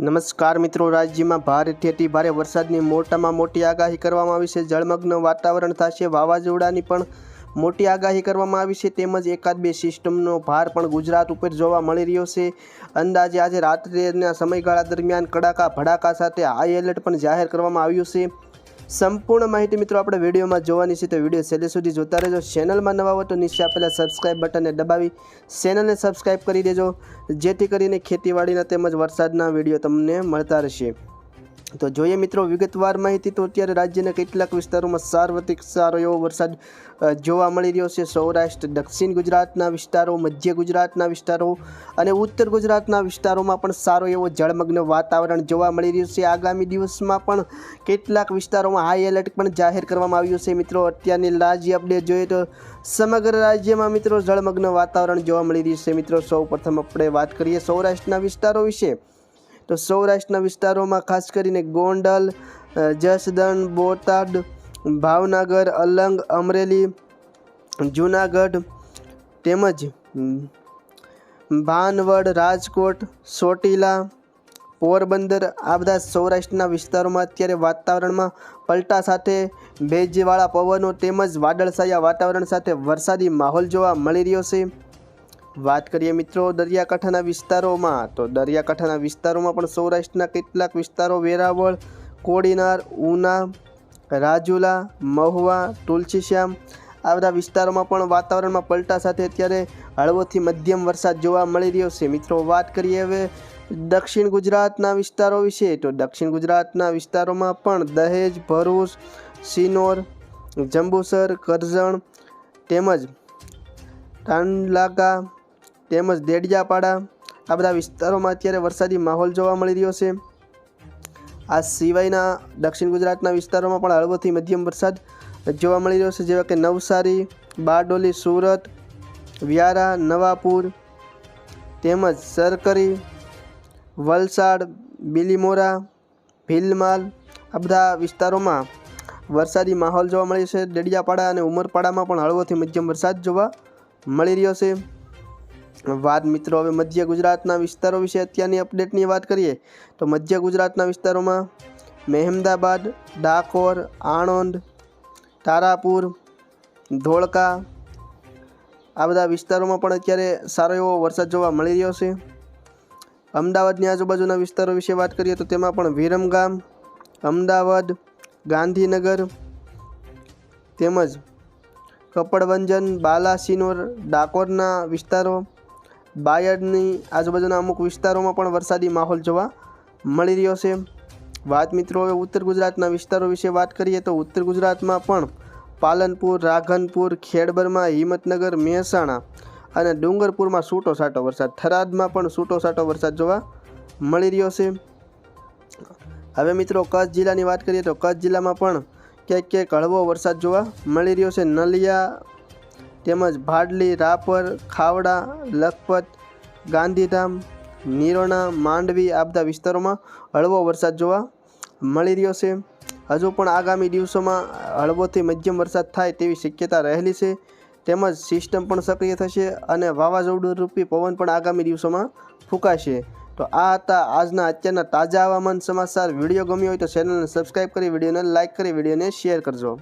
નમસ્કાર મિત્રો, રાજ્યમાં ભારેથી ભારે વરસાદની મોટામાં મોટી આગાહી કરવામાં આવી છે. જળમગ્ન વાતાવરણ થશે, વાવાઝોડાની પણ મોટી આગાહી કરવામાં આવી છે. તેમજ એકાદ બે સિસ્ટમનો ભાર પણ ગુજરાત ઉપર જોવા મળી રહ્યો છે. અંદાજે આજે રાત્રિના સમયગાળા દરમિયાન કડાકા, ભડાકા સાથે હાઈ એલર્ટ પણ જાહેર કરવામાં આવ્યું છે. સંપૂર્ણ માહિતી મિત્રો આપણે વિડીયોમાં જોવાની છે, તો વીડિયો છેલ્લે સુધી જોતા રહેજો. ચેનલમાં નવા હો તો નીચે આપેલા સબસ્ક્રાઇબ બટનને દબાવી ચેનલને સબસ્ક્રાઇબ કરી દેજો, જેથી કરીને ખેતીવાડીના તેમજ વરસાદના વીડિયો તમને મળતા રહેશે. તો જોઈએ મિત્રો, વિગતવાર માહિતી તો અત્યારે રાજ્યના કેટલાક વિસ્તારોમાં સાર્વત્રિક સારો એવો વરસાદ જોવા મળી રહ્યો છે. સૌરાષ્ટ્ર, દક્ષિણ ગુજરાતના વિસ્તારો, મધ્ય ગુજરાતના વિસ્તારો અને ઉત્તર ગુજરાતના વિસ્તારોમાં પણ સારો એવો જળમગ્ન વાતાવરણ જોવા મળી રહ્યું છે. આગામી દિવસમાં પણ કેટલાક વિસ્તારોમાં હાઈ એલર્ટ પણ જાહેર કરવામાં આવ્યું છે. મિત્રો, અત્યારની લાજી અપડેટ જોઈએ તો સમગ્ર રાજ્યમાં મિત્રો જળમગ્ન વાતાવરણ જોવા મળી રહ્યું છે. મિત્રો સૌ પ્રથમ આપણે વાત કરીએ સૌરાષ્ટ્રના વિસ્તારો વિશે. તો સૌરાષ્ટ્રના વિસ્તારોમાં ખાસ કરીને ગોંડલ જસદણ, બોટાદ, ભાવનગર, અલંગ, અમરેલી, જૂનાગઢ તેમજ ભાનવડ, રાજકોટ સોટીલા પોરબંદર આ બધા સૌરાષ્ટ્રના વિસ્તારોમાં અત્યારે વાતાવરણમાં પલટા સાથે ભેજવાળા પવનો તેમજ વાદળછાયા વાતાવરણ સાથે વરસાદી માહોલ જોવા મળી રહ્યો છે. વાત કરીએ મિત્રો દરિયાકાંઠાના વિસ્તારોમાં, તો દરિયાકાંઠાના વિસ્તારોમાં પણ સૌરાષ્ટ્રના કેટલાક વિસ્તારો વેરાવળ, કોડીનાર, ઉના, રાજુલા, મહુવા, તુલસીશ્યામ આ બધા વિસ્તારોમાં પણ વાતાવરણમાં પલટા સાથે અત્યારે હળવોથી મધ્યમ વરસાદ જોવા મળી રહ્યો છે. મિત્રો વાત કરીએ હવે દક્ષિણ ગુજરાતના વિસ્તારો વિશે, તો દક્ષિણ ગુજરાતના વિસ્તારોમાં પણ દહેજ, ભરૂચ, સિનોર, જંબુસર, કરજણ તેમજ તાંડલાગા તેમજ દેડિયાપાડા આ બધા વિસ્તારોમાં અત્યારે વરસાદી માહોલ જોવા મળી રહ્યો છે. આ સિવાયના દક્ષિણ ગુજરાતના વિસ્તારોમાં પણ હળવોથી મધ્યમ વરસાદ જોવા મળી રહ્યો છે, જેવા કે નવસારી, બારડોલી, સુરત, વ્યારા, નવાપુર તેમજ સરકરી, વલસાડ, બિલીમોરા, ભીલમાલ, આ બધા વિસ્તારોમાં વરસાદી માહોલ જોવા મળે છે. ડેડિયાપાડા અને ઉમરપાડામાં પણ હળવોથી મધ્યમ વરસાદ જોવા મળી રહ્યો છે. વાત મિત્રો, હવે મધ્ય ગુજરાતના વિસ્તારો વિશે અત્યારની અપડેટની વાત કરીએ, તો મધ્ય ગુજરાતના વિસ્તારોમાં મહેમદાબાદ ડાકોર, આણંદ, તારાપુર, ધોળકા, આ બધા વિસ્તારોમાં પણ અત્યારે સારો એવો વરસાદ જોવા મળી રહ્યો છે. અમદાવાદની આજુબાજુના વિસ્તારો વિશે વાત કરીએ, તો તેમાં પણ વિરમગામ અમદાવાદ, ગાંધીનગર, તેમજ કપડવંજન, બાલાસિનોર, ડાકોરના વિસ્તારો બાયડની આજુબાજુના અમુક વિસ્તારોમાં પણ વરસાદી માહોલ જોવા મળી રહ્યો છે. વાત મિત્રો, હવે ઉત્તર ગુજરાતના વિસ્તારો વિશે વાત કરીએ તો ઉત્તર ગુજરાતમાં પણ પાલનપુર, રાઘનપુર, ખેડબરમાં, હિંમતનગર, મહેસાણા અને ડુંગરપુરમાં છૂટો છાંટો વરસાદ, થરાદમાં પણ છૂટો છાંટો વરસાદ જોવા મળી રહ્યો છે. હવે મિત્રો, કચ્છ જિલ્લાની વાત કરીએ તો કચ્છ જિલ્લામાં પણ ક્યાંક ક્યાંક હળવો વરસાદ જોવા મળી રહ્યો છે. નલિયા તેમજ ભાડલી, રાપર, ખાવડા, લખપત, ગાંધીધામ, નિરોણા, માંડવી આ બધા વિસ્તારોમાં હળવો વરસાદ જોવા મળી રહ્યો છે. હજુ પણ આગામી દિવસોમાં હળવોથી મધ્યમ વરસાદ થાય તેવી શક્યતા રહેલી છે. તેમજ સિસ્ટમ પણ સક્રિય થશે અને વાવાઝોડું રૂપી પવન પણ આગામી દિવસોમાં ફૂંકાશે. તો આ હતા આજના અત્યારના તાજા હવામાન સમાચાર. વીડિયો ગમ્યો હોય તો ચેનલને સબસ્ક્રાઈબ કરી, વિડીયોને લાઇક કરી, વિડીયોને શેર કરજો.